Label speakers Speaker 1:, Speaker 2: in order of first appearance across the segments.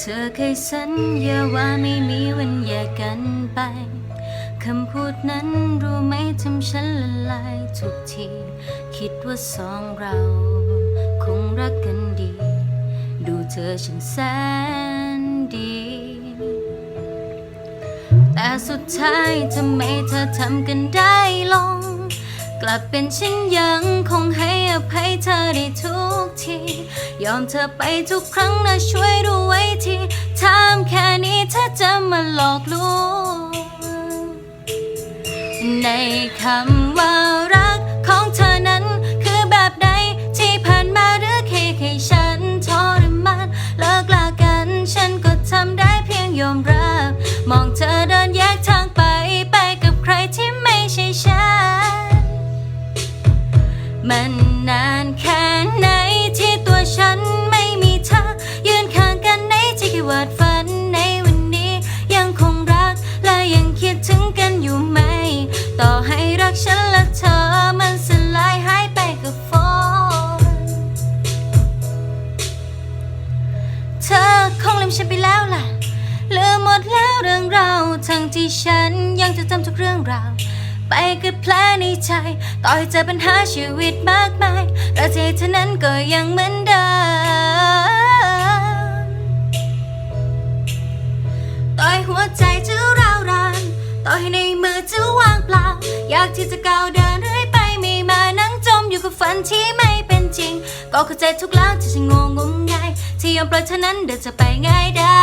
Speaker 1: เธอเคยสัญญาว่าไม่มีวันแยกกันไป คำพูดนั้นรู้ไหมทำฉันละลายทุกที คิดว่าสองเรา คงรักกันดี ดูเธอฉันแสนดี แต่สุดท้ายทำไมเธอทำกันได้ลง กลับเป็นฉันยังคงให้อภัยเธอได้ทุกที ยอมเธอไปทุกครั้งนะช่วยดู คำว่ารักของเธอนั้น คือแบบใดที่ผ่านมาหรือแค่แค่ฉันทรมานเลิกลากัน ฉันก็ทำได้เพียงยอมรับ มองเธอเดินแยกทางไปไปกับใครที่ไม่ใช่ฉัน มันนานแค่ไหนที่ตัวฉันไม่มีเธอยืนข้างกันในที่คิดวาดฝัน อคงลืมฉันไปแล้วล่ะลืมหมดแล้วเรื่องราวทั้งที่ฉันยังจะจำทุกเรื่องราว ไปกับแผลในใจ ต่อให้เจอปัญหาชีวิตมากมายแต่ใจเธอนั้นก็ยังเหมือนเดิมต่อให้หัวใจจะร้าวรานต่อให้ในมือจะว่างเปล่า อยากที่จะก้าวเดินเรื่อยไปไม่มานั่งจมอยู่กับฝันที่ไม่เป็นจริง ก็เข้าใจทุกแล้วที่ฉันงงง ยอมปล่อยเธอนั้นเดินจะไปง่ายได้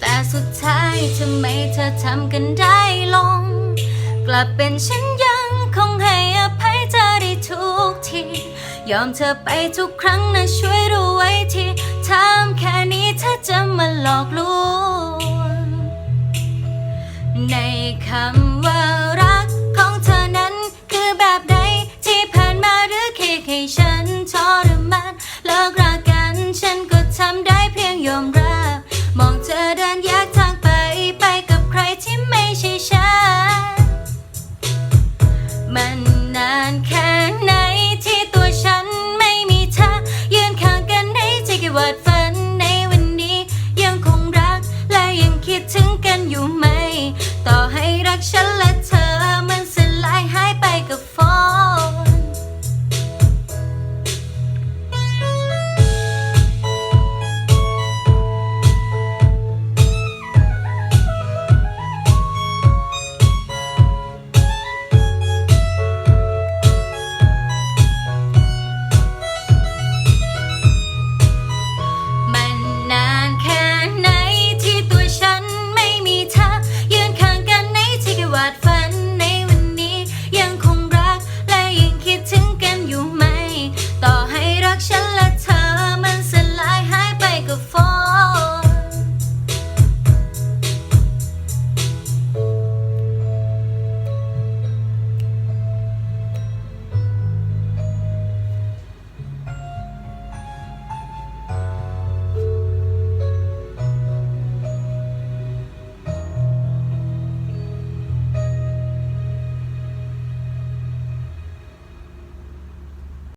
Speaker 1: แต่สุดท้ายทำไมเธอทำกันได้ลง กลับเป็นฉันยังคงให้อภัยเธอได้ทุกที ยอมเธอไปทุกครั้งนะช่วยรู้ไว้ทีถามแค่นี้เธอจะมาหลอกลวงในคำว่าู้ไหม ต่อให้รักฉันและเธอ